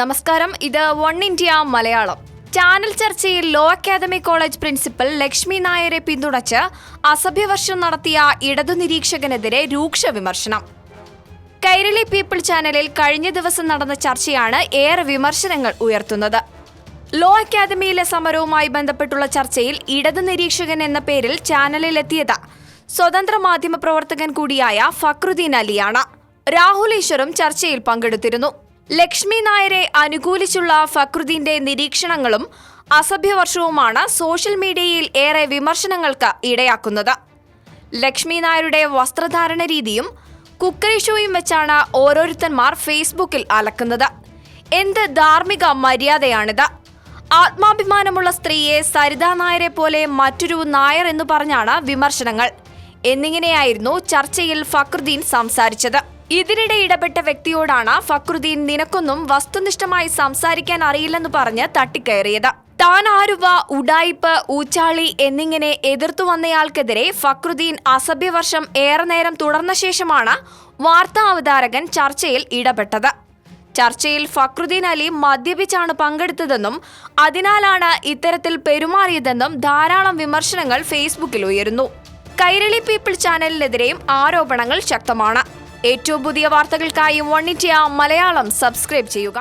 നമസ്കാരം. ഇത് one India Malayalam. Channel ചർച്ചയിൽ law academy college principal Lakshmi നായരെ പിന്തുണച്ച് അസഭ്യവർഷം നടത്തിയ ഇടതു നിരീക്ഷകനെതിരെ രൂക്ഷ വിമർശനം. കൈരളി പീപ്പിൾ ചാനലിൽ കഴിഞ്ഞ ദിവസം നടന്ന ചർച്ചയാണ് ഏറെ വിമർശനങ്ങൾ ഉയർത്തുന്നത്. ലോ അക്കാദമിയിലെ സമരവുമായി ബന്ധപ്പെട്ടുള്ള ചർച്ചയിൽ ഇടതു നിരീക്ഷകൻ എന്ന പേരിൽ ചാനലിലെത്തിയത് സ്വതന്ത്ര മാധ്യമ പ്രവർത്തകൻ കൂടിയായ ഫക്രുദ്ദീൻ അലിയാണ്. രാഹുൽ ചർച്ചയിൽ പങ്കെടുത്തിരുന്നു. ലക്ഷ്മി നായരെ അനുകൂലിച്ചുള്ള ഫക്രുദ്ദീന്റെ നിരീക്ഷണങ്ങളും അസഭ്യവർഷവുമാണ് സോഷ്യൽ മീഡിയയിൽ ഏറെ വിമർശനങ്ങൾക്ക് ഇടയാക്കുന്നത്. ലക്ഷ്മി നായരുടെ വസ്ത്രധാരണ രീതിയും കുക്കറി ഷോയും വെച്ചാണ് ഓരോരുത്തന്മാർ ഫേസ്ബുക്കിൽ അലക്കുന്നത്. എന്ത് ധാർമ്മിക മര്യാദയാണിത്? ആത്മാഭിമാനമുള്ള സ്ത്രീയെ സരിതാ നായരെ പോലെ മറ്റൊരു നായർ എന്ന് പറഞ്ഞാണ് വിമർശനങ്ങൾ. എന്നിങ്ങനെയായിരുന്നു ചർച്ചയിൽ ഫക്രുദ്ദീൻ സംസാരിച്ചത്. ഇതിനിടെ ഇടപെട്ട വ്യക്തിയോടാണ് ഫക്രുദ്ദീൻ നിനക്കൊന്നും വസ്തുനിഷ്ഠമായി സംസാരിക്കാൻ അറിയില്ലെന്ന് പറഞ്ഞ് തട്ടിക്കയറിയത്. താൻ ആരുവ ഉഡായിപ്പ് ഊച്ചാളി എന്നിങ്ങനെ എതിർത്തു വന്നയാൾക്കെതിരെ ഫക്രുദ്ദീൻ അസഭ്യവർഷം ഏറെ നേരം തുടർന്ന ശേഷമാണ് വാർത്താ അവതാരകൻ ചർച്ചയിൽ ഇടപെട്ടത്. ചർച്ചയിൽ ഫക്രുദ്ദീൻ അലി മദ്യപിച്ചാണ് പങ്കെടുത്തതെന്നും അതിനാലാണ് ഇത്തരത്തിൽ പെരുമാറിയതെന്നും ധാരാളം വിമർശനങ്ങൾ ഫേസ്ബുക്കിൽ ഉയരുന്നു. കൈരളി പീപ്പിൾ ചാനലിനെതിരെയും ആരോപണങ്ങൾ ശക്തമാണ്. ഏറ്റവും പുതിയ വാർത്തകൾക്കായി വൺ ഇന്ത്യ മലയാളം സബ്സ്ക്രൈബ് ചെയ്യുക.